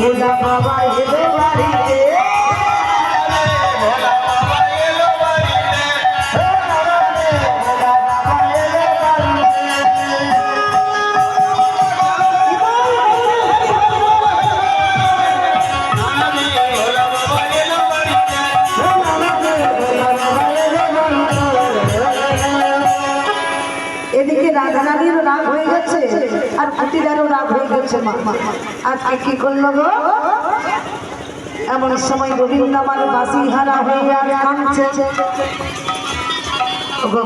ভোলা বাবা এলো রাগ আর কি করল গো? এমন সময় গোবিন্দ আমার বাসি হারা হইয়া কাঁদছে। গো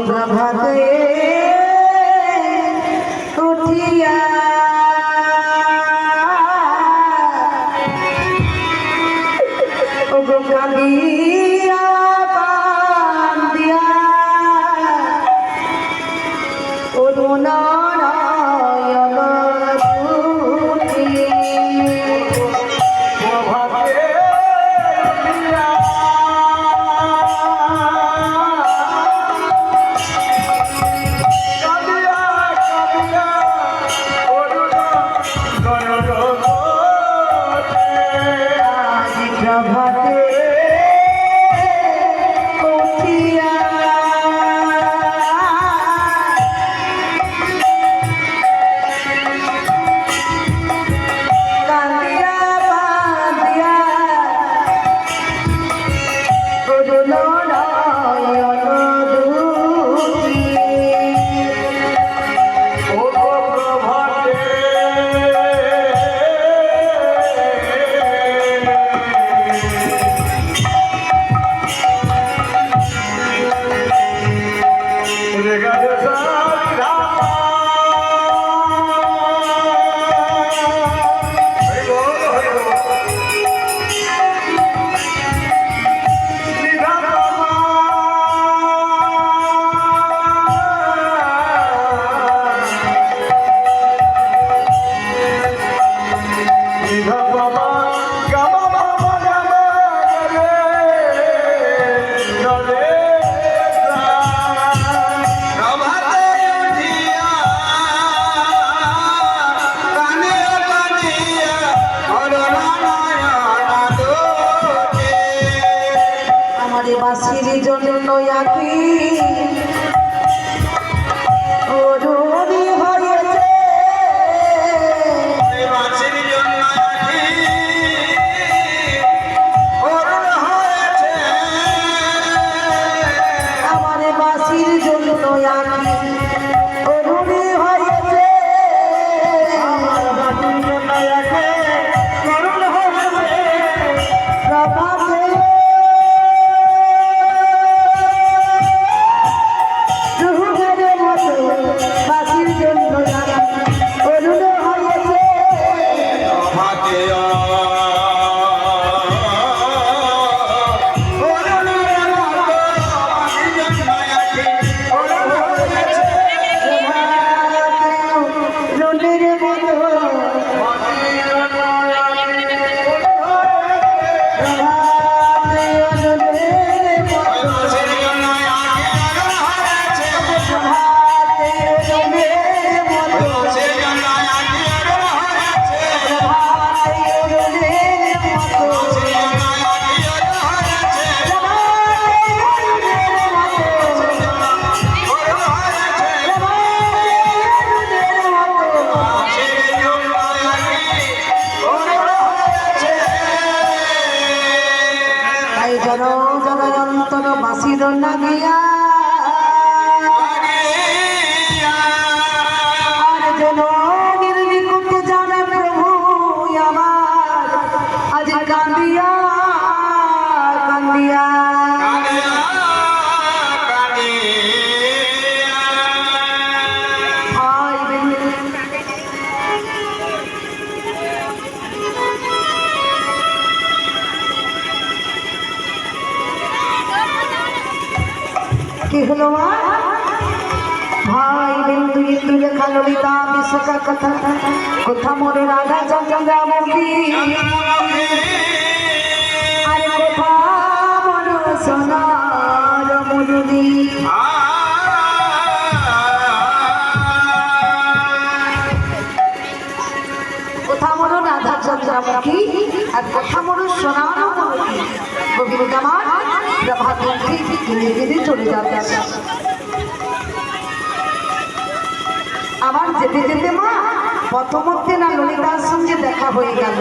কি হলো ভাই বিন্দু ইন্দু লেখা ললিতা বিশ্বকা কথা কথা মোরে রাধা চন্দ্রাবতী আর কথা মন সোনার মধুরী কোথা মনো রাধা চন্দ্রামুখী আর কথা মরু সোনানো মুখী গোবিন্দ ধীরে চলে আবার যেতে যেতে মা প্রথমতে না ললিতার সঙ্গে দেখা হয়ে গেল।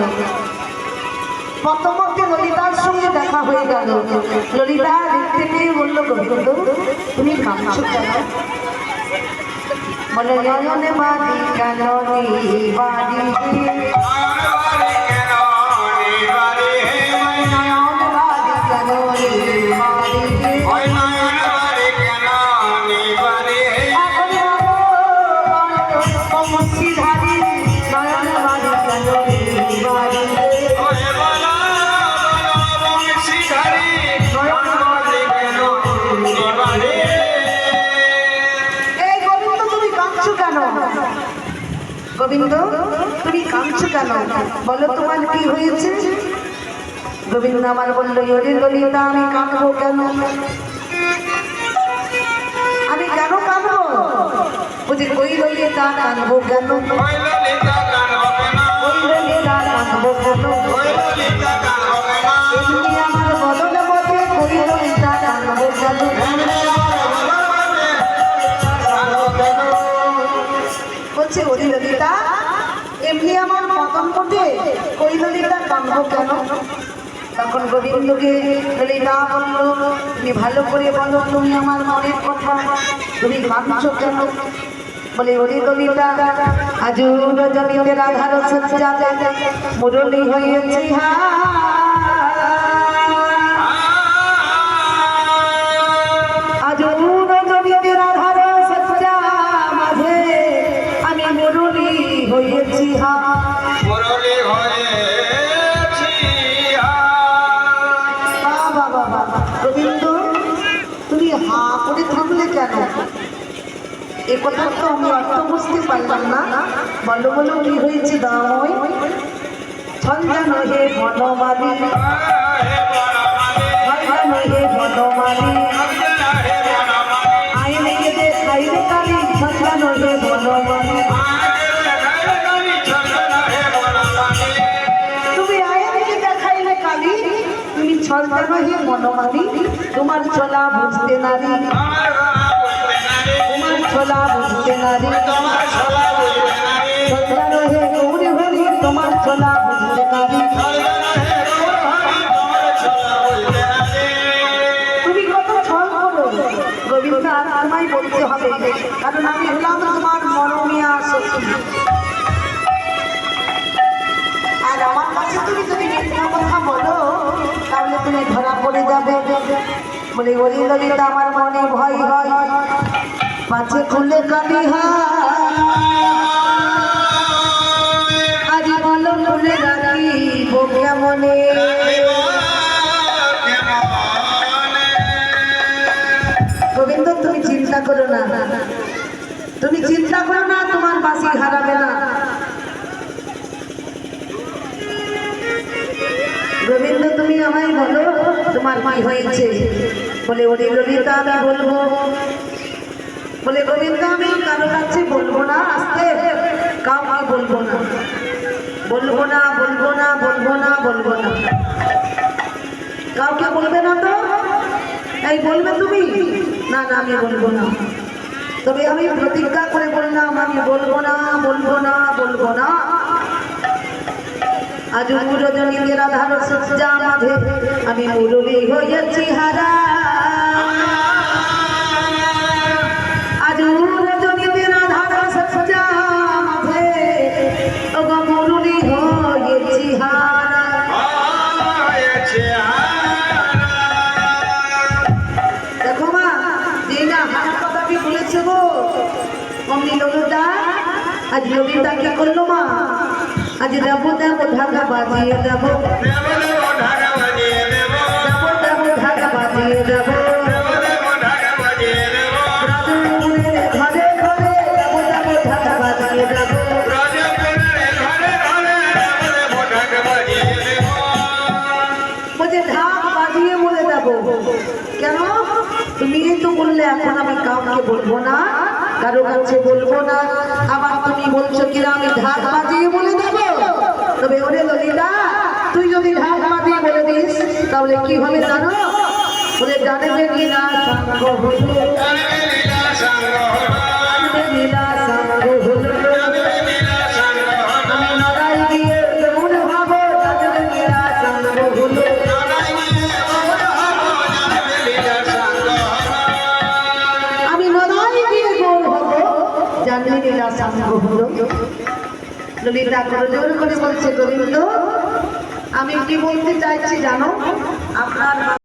প্রথমতে ললিতার সঙ্গে দেখা হয়ে গেল। ললিতা দেখতে পেয়ে বলল, গোবিন্দ, তুমি কাঁদছো কেন? বলে বাড়ি গোবিন্দ, তুমি কাঁদছো কেন? বলো তোমার কি হয়েছে? গোবিন্দ আমার বলল ইরে ললিতা আমি কাঁদবো কেন? আমি কেন কাঁদবো? বুঝি কই ললিতা কাঁদবো কেন? কই ললিতা কাঁদবো কেন? এমনি আমার পতন ঘটে ওই ললিতা কাঁদবো কেন? তখন গোবিন্দকে ললিতা বলল, তুমি ভালো করে বলো, তুমি আমার মনের কথা। তুমি কাঁদছো কেন? বলে, ওরে কবিতা, আজ রজনীতে রাধার সজ্জাতে মুরলি হয়েছি হা করে কেন? এ কথা তো আমি অর্থ বুঝতে পারলাম না। বলো বলো, কি হয়েছে দাময়? ছন্দন নহে বনমালি। ছন্দন নহে বনমালি। তুমি ছন্দন হে বনমালি তোমার চলা বুঝতে নারী। তোমার চলা বুঝতে নারী। ছন্দন হে গৌরী হরি তোমার চলা বুঝতে নারী। বলে ওরে ললিতা, আমার মনে ভয় হয়। পাছে খুলে কালি আজ বলো, খুলে রাখি কেমনে গোবিন্দ, তুমি চিন্তা করো না। তুমি চিন্তা করো না, তোমার বাসি হারাবে বলে ওরে ললিতা আমি বলব? বলে গোবিন্দ, আমি কারও কাছে বলব না, আসতে, কাউকে বলব না। বলব না বলব না বলব না বলব না। কাউকে বলবে না তো? এই বলবে তুমি? না না, আমি বলব না। তবে আমি প্রতিজ্ঞা করে বললাম, আমি বলব না বলব না বলব না। আজ রজনীতে রাধার সজ্জা মাঝে, আমি মুরলি হয়েছি হারা বাজিয়ে দেবো দেবো ঢাকা বাজিয়ে দেবো। কেন? তুমি তো বললে, এখন আমি কাউকে বলব না। কারও কাছে বলব না। আবার তুমি বলছো কিনা আমি ঢাক বাজিয়ে বলে দেব। তবে ওরে ললিতা তুই যদি ঢাক বাজিয়ে বলে দিস তাহলে কি হবে জানো? ওরে জানে বেরিয়ে লীলা সঙ্গ হলো ললিতা জোর করে বলছে গোবিন্দ আমি কি বলতে চাইছি জানো? আপনার